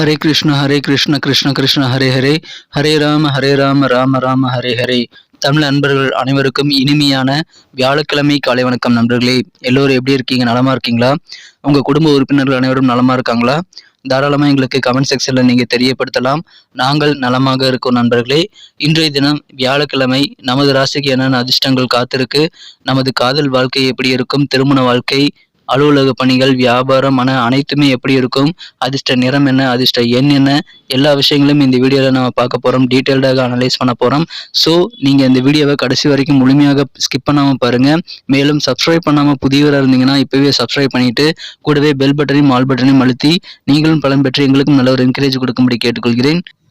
ஹரே கிருஷ்ண ஹரே கிருஷ்ண கிருஷ்ண கிருஷ்ண ஹரே ஹரே ஹரே ராம ஹரே ராம ராம ராம ஹரே ஹரே தமிழ் அன்பர்கள் அனைவருக்கும் இனிமையான வியாழக்கிழமை காலை வணக்கம் நண்பர்களே. எல்லோரும் எப்படி இருக்கீங்க? நலமா இருக்கீங்களா? உங்க குடும்ப உறுப்பினர்கள் அனைவரும் நலமா இருக்காங்களா? தாராளமா எங்களுக்கு கமெண்ட் செக்ஷன்ல நீங்க தெரியப்படுத்தலாம். நாங்கள் நலமாக இருக்கோம் நண்பர்களே. இன்றைய தினம் வியாழக்கிழமை நமது ராசிக்கு என்னென்ன அதிர்ஷ்டங்கள் காத்திருக்கு? நமது காதல் வாழ்க்கை எப்படி இருக்கும்? திருமண வாழ்க்கை அலுவலக பணிகள் வியாபாரம் மன அனைத்துமே எப்படி இருக்கும்? அதிர்ஷ்ட நிறம் என்ன? அதிர்ஷ்ட எண் என்ன? எல்லா விஷயங்களும் இந்த வீடியோவில் நம்ம பார்க்க போகிறோம் டீட்டெயில்டாக அனலைஸ் பண்ண போகிறோம் ஸோ நீங்கள் இந்த வீடியோவை கடைசி வரைக்கும் முழுமையாக ஸ்கிப் பண்ணாமல் பாருங்கள் மேலும் சப்ஸ்கிரைப் பண்ணாமல் புதியவராக இருந்தீங்கன்னா இப்போவே சப்ஸ்கிரைப் பண்ணிட்டு கூடவே பெல் பட்டனையும் ஆல் பட்டனையும் அழுத்தி நீங்களும் பலன் பெற்று எங்களுக்கும் நல்ல ஒரு என்கரேஜ் கொடுக்கும்படி கேட்டுக்கொள்கிறேன்.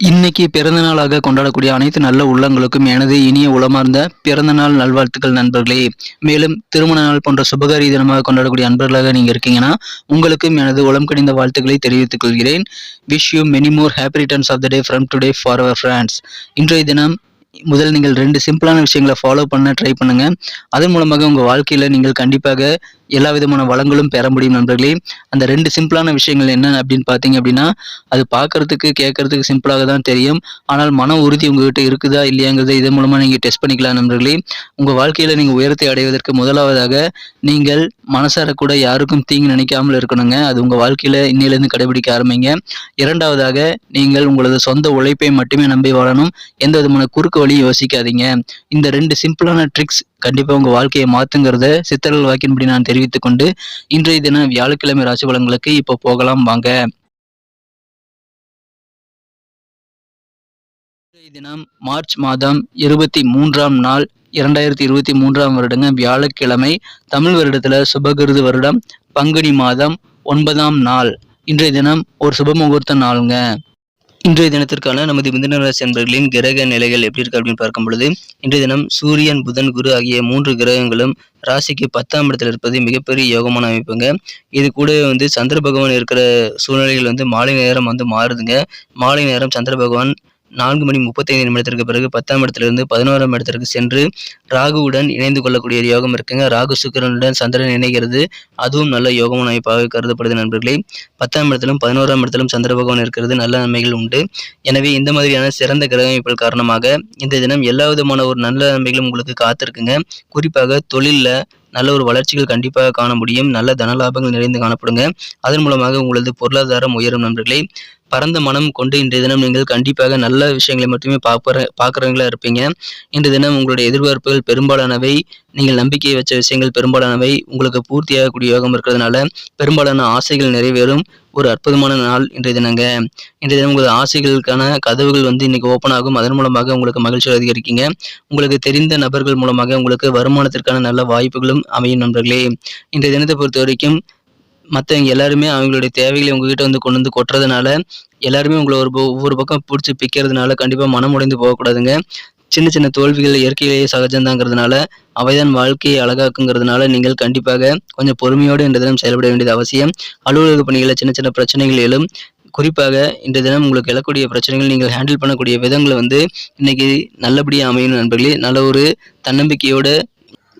இன்னைக்கு பிறந்த நாளாக கொண்டாடக்கூடிய அனைத்து நல்ல உள்ளங்களுக்கும் எனது இனிய உளமார்ந்த பிறந்த நாள் நல்வாழ்த்துக்கள் நண்பர்களே. மேலும் திருமண நாள் போன்ற சுபகாரி தினமாக கொண்டாடக்கூடிய நண்பர்களாக நீங்க இருக்கீங்கன்னா உங்களுக்கும் எனது உளம் கடிந்த வாழ்த்துக்களை தெரிவித்துக் கொள்கிறேன். Wish you many more happy returns of the day from today for our friends இன்றைய தினம் முதல் நீங்கள் ரெண்டு சிம்பிளான விஷயங்களை ஃபாலோ பண்ண ட்ரை பண்ணுங்க. அதன் மூலமாக உங்கள் வாழ்க்கையில் நீங்கள் கண்டிப்பாக எல்லா விதமான வளங்களும் பெற முடியும் நண்பர்களே. அந்த ரெண்டு சிம்பிளான விஷயங்கள் என்ன அப்படின்னு பார்த்தீங்க அப்படின்னா அது பார்க்கறதுக்கு கேட்கறதுக்கு சிம்பிளாக தான் தெரியும். ஆனால் மன உறுதி உங்ககிட்ட இருக்குதா இல்லையாங்கிறத இதன் மூலமாக நீங்கள் டெஸ்ட் பண்ணிக்கலாம் நண்பர்களே. உங்கள் வாழ்க்கையில் நீங்கள் உயரத்தை அடைவதற்கு முதலாவதாக நீங்கள் மனசார கூட யாருக்கும் தீங்கு நினைக்காமல் இருக்கணுங்க. அது உங்கள் வாழ்க்கையில் இன்னிலேருந்து கடைபிடிக்க ஆரம்பிங்க. இரண்டாவதாக நீங்கள் உங்களது சொந்த உழைப்பை மட்டுமே நம்பி வாழணும். எந்த விதமான குறுக்கு வழியும் யோசிக்காதீங்க. இந்த ரெண்டு சிம்பிளான ட்ரிக்ஸ் கண்டிப்பாக உங்கள் வாழ்க்கையை மாற்றுங்கிறத சித்தர்கள் வாக்கின்படி நான் தெரிவித்துக் கொண்டு இன்றைய தினம் வியாழக்கிழமை ராசி பலன்களுக்கு இப்போ போகலாம். வாங்க. இன்றைய தினம் மார்ச் மாதம் இருபத்தி மூன்றாம் நாள் இரண்டாயிரத்தி இருபத்தி மூன்றாம் வருடங்க. வியாழக்கிழமை தமிழ் வருடத்துல சுபகிருது வருடம். பங்குனி மாதம் ஒன்பதாம் நாள். இன்றைய தினம் ஒரு சுப முகூர்த்த நாளுங்க. இன்றைய தினத்திற்கான நமது மிதனராசி அன்பர்களின் கிரக நிலைகள் எப்படி இருக்கு அப்படின்னு பார்க்கும் பொழுது இன்றைய தினம் சூரியன் புதன் குரு ஆகிய மூன்று கிரகங்களும் ராசிக்கு பத்தாம் இடத்துல இருப்பது மிகப்பெரிய யோகமான அமைப்புங்க. இது கூட வந்து சந்திர பகவான் இருக்கிற சூழ்நிலைகள் வந்து மாலை நேரம் வந்து மாறுதுங்க. மாலை நேரம் சந்திர பகவான் நான்கு மணி முப்பத்தைந்து நிமிடத்திற்கு பிறகு பத்தாம் இடத்திலிருந்து பதினோராம் இடத்திற்கு சென்று ராகுவுடன் இணைந்து கொள்ளக்கூடிய யோகம் இருக்குங்க. ராகு சுக்கரனுடன் சந்திரன் இணைகிறது. அதுவும் நல்ல யோகம் அமைப்பாக கருதப்படுது நண்பர்களே. பத்தாம் இடத்திலும் பதினோராம் இடத்திலும் சந்திர பகவான் இருக்கிறது. நல்ல நன்மைகள் உண்டு. எனவே இந்த மாதிரியான சிறந்த கிரக அமைப்புகள் காரணமாக இந்த தினம் எல்லா விதமான ஒரு நல்ல நன்மைகளும் உங்களுக்கு காத்திருக்குங்க. குறிப்பாக தொழிலில் நல்ல ஒரு வளர்ச்சிகள் கண்டிப்பாக காண முடியும். நல்ல தன லாபங்கள் நிறைந்து காணப்படுங்க. அதன் மூலமாக உங்களது பொருளாதாரம் உயரும் நண்பர்களே. பரந்த மனம் கொண்டு இன்றைய தினம் நீங்கள் கண்டிப்பாக நல்ல விஷயங்களை மட்டுமே பார்ப்பற பார்க்குறவங்களா இருப்பீங்க. இன்றைய தினம் உங்களுடைய எதிர்பார்ப்புகள் பெரும்பாலானவை. நீங்கள் நம்பிக்கை வச்ச விஷயங்கள் பெரும்பாலானவை. உங்களுக்கு பூர்த்தியாகக்கூடிய யோகம் இருக்கிறதுனால பெரும்பாலான ஆசைகள் நிறைவேறும். ஒரு அற்புதமான நாள் இன்றைய தினங்க. இன்றைய தினம் உங்களது ஆசைகளுக்கான கதவுகள் வந்து இன்னைக்கு ஓப்பன் ஆகும். அதன் மூலமாக உங்களுக்கு மகிழ்ச்சி அதிகரிக்கீங்க. உங்களுக்கு தெரிந்த நபர்கள் மூலமாக உங்களுக்கு வருமானத்திற்கான நல்ல வாய்ப்புகளும் அமையும் நண்பர்களே. இன்றைய தினத்தை பொறுத்த வரைக்கும் மற்றவங்க எல்லாருமே அவங்களுடைய தேவைகளை உங்ககிட்ட வந்து கொண்டு வந்து கொட்டுறதுனால எல்லாருமே உங்களை ஒரு ஒவ்வொரு பக்கம் பிடிச்சி பிக்கிறதுனால கண்டிப்பாக மனம் உடைந்து போகக்கூடாதுங்க. சின்ன சின்ன தோல்விகள் இயற்கையிலேயே சகஜம்தாங்கிறதுனால அவைதான் வாழ்க்கையை அழகாக்குங்கிறதுனால நீங்கள் கண்டிப்பாக கொஞ்சம் பொறுமையோடு இந்த தினம் செயல்பட வேண்டியது அவசியம். அலுவலக பணிகளில் சின்ன சின்ன பிரச்சனைகள் எழும் குறிப்பாக இந்த தினம் உங்களுக்கு எழக்கூடிய பிரச்சனைகள் நீங்கள் ஹேண்டில் பண்ணக்கூடிய விதங்களை வந்து இன்னைக்கு நல்லபடியாக அமையும் நண்பர்களே. நல்ல ஒரு தன்னம்பிக்கையோடு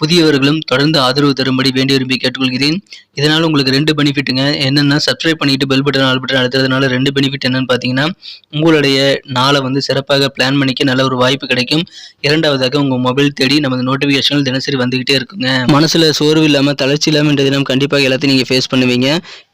புதியவர்களும் தொடர்ந்து ஆதரவு தரும்படி வேண்டி விரும்பி கேட்டுக்கொள்கிறேன். இதனால் உங்களுக்கு ரெண்டு பெனிஃபிட்டுங்க. என்னென்னா சப்ஸ்கிரைப் பண்ணிட்டு பெல் பட்டன் ஆல் பட்டன் அழுத்துறதுனால ரெண்டு பெனிஃபிட் என்னன்னு பார்த்தீங்கன்னா உங்களுடைய நாளை வந்து சிறப்பாக பிளான் பண்ணிக்க நல்ல ஒரு வாய்ப்பு கிடைக்கும். இரண்டாவதாக உங்கள் மொபைல் தேடி நமது நோட்டிஃபிகேஷன்கள் தினசரி வந்துகிட்டே இருக்குங்க. மனசில் சோர்வு இல்லாமல் தளர்ச்சி இல்லாமல் இன்றைய தினம் கண்டிப்பாக எல்லாத்தையும் நீங்கள் ஃபேஸ் பண்ணுவீங்க.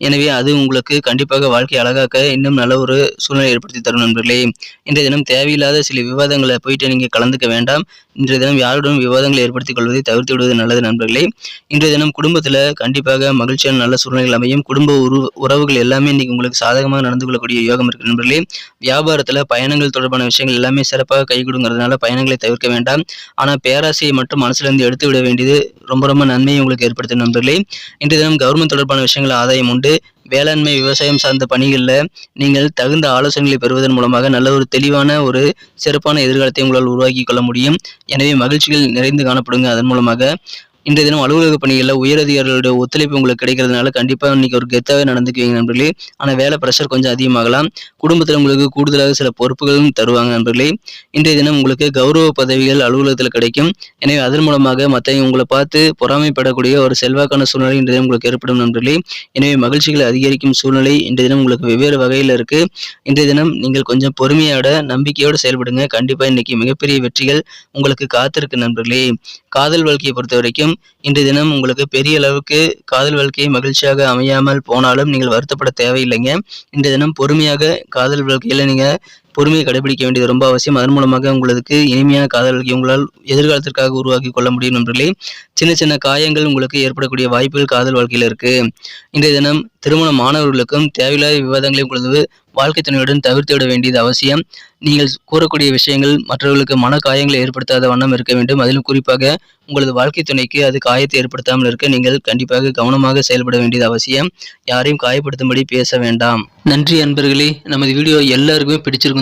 எனவே அது உங்களுக்கு கண்டிப்பாக வாழ்க்கை அழகாக்க இன்னும் நல்ல ஒரு சூழ்நிலை ஏற்படுத்தி தரும் நண்பர்களே. இன்றைய தினம் தேவையில்லாத சில விவாதங்களை போயிட்டு நீங்கள் கலந்துக்க வேண்டாம். இன்றைய தினம் யாருடன் விவாதங்களை ஏற்படுத்திக் கொள்வதை தவிர்த்து விடுவது நல்லது நண்பர்களே. இன்றைய தினம் குடும்பத்தில் கண்டிப்பாக மகிழ்ச்சியான நல்ல சூழ்நிலைகள் அமையும். குடும்ப உரு உறவுகள் எல்லாமே இன்னைக்கு உங்களுக்கு சாதகமாக நடந்து கொள்ளக்கூடிய யோகம் இருக்கு நண்பர்களே. வியாபாரத்தில் பயணங்கள் தொடர்பான விஷயங்கள் எல்லாமே சிறப்பாக கைகொடுங்கிறதுனால பயணங்களை தவிர்க்க வேண்டாம். ஆனால் பேராசையை மட்டும் மனசுலேருந்து எடுத்து விட வேண்டியது ரொம்ப ரொம்ப நன்மையை உங்களுக்கு ஏற்படுத்தும் நண்பர்களே. இன்றைய தினம் கவர்மெண்ட் தொடர்பான விஷயங்கள் ஆதாயம் உண்டு. வேளாண்மை விவசாயம் சார்ந்த பணிகளில் நீங்கள் தகுந்த ஆலோசனைகளை பெறுவதன் மூலமாக நல்ல ஒரு தெளிவான ஒரு சிறப்பான எதிர்காலத்தை உங்களால் உருவாக்கி கொள்ள முடியும். எனவே மகிழ்ச்சிகள் நிறைந்து காணப்படுங்க. அதன் மூலமாக இன்றைய தினம் அலுவலக பணிகளில் உயரதிகாரிகளுடைய ஒத்துழைப்பு உங்களுக்கு கிடைக்கிறதுனால கண்டிப்பாக இன்னைக்கு ஒரு கெத்தாவே நடந்துக்குவீங்க நண்பர்களே. ஆனால் வேலை ப்ரெஷர் கொஞ்சம் அதிகமாகலாம். குடும்பத்தில் உங்களுக்கு கூடுதலாக சில பொறுப்புகளும் தருவாங்க நண்பர்களே. இன்றைய தினம் உங்களுக்கு கௌரவ பதவிகள் அலுவலகத்தில் கிடைக்கும். எனவே அதன் மூலமாக மற்ற உங்களை பார்த்து பொறாமைப்படக்கூடிய ஒரு செல்வாக்கான சூழ்நிலை இன்றைய தினம் உங்களுக்கு ஏற்படும் நண்பர்களே. எனவே மகிழ்ச்சிகளை அதிகரிக்கும் சூழ்நிலை இன்றைய தினம் உங்களுக்கு வெவ்வேறு வகையில் இருக்கு. இன்றைய தினம் நீங்கள் கொஞ்சம் பொறுமையோட நம்பிக்கையோடு செயல்படுங்க. கண்டிப்பாக இன்னைக்கு மிகப்பெரிய வெற்றிகள் உங்களுக்கு காத்திருக்கு நண்பர்களே. காதல் வாழ்க்கையை பொறுத்த வரைக்கும் இன்றைய தினம் உங்களுக்கு பெரிய அளவுக்கு காதல் வாழ்க்கை மகிழ்ச்சியாக அமையாமல் போனாலும் நீங்கள் வருத்தப்பட தேவையில்லைங்க. இன்றைய தினம் பொறுமையாக காதல் வாழ்க்கையில் நீங்கள் பொறுமையை கடைபிடிக்க வேண்டியது ரொம்ப அவசியம். அதன் மூலமாக உங்களுக்கு இனிமையான காதல் உங்களால் எதிர்காலத்திற்காக உருவாக்கி கொள்ள முடியும் நண்பர்களே. சின்ன சின்ன காயங்கள் உங்களுக்கு ஏற்படக்கூடிய வாய்ப்புகள் காதல் வாழ்க்கையில் இருக்கு. இன்றைய தினம் திருமண மாணவர்களுக்கும் தேவையில்லாத விவாதங்களை உங்களது வாழ்க்கை துணையுடன் தவிர்த்து விட வேண்டியது அவசியம். நீங்கள் கூறக்கூடிய விஷயங்கள் மற்றவர்களுக்கு மன காயங்களை ஏற்படுத்தாத வண்ணம் இருக்க வேண்டும். அதிலும் குறிப்பாக உங்களது வாழ்க்கை துணைக்கு அது காயத்தை ஏற்படுத்தாமல் இருக்க நீங்கள் கண்டிப்பாக கவனமாக செயல்பட வேண்டியது அவசியம். யாரையும் காயப்படுத்தும்படி பேச வேண்டாம். நன்றி அன்பர்களே. நமது வீடியோ எல்லாருக்குமே பிடிச்சிருக்கும்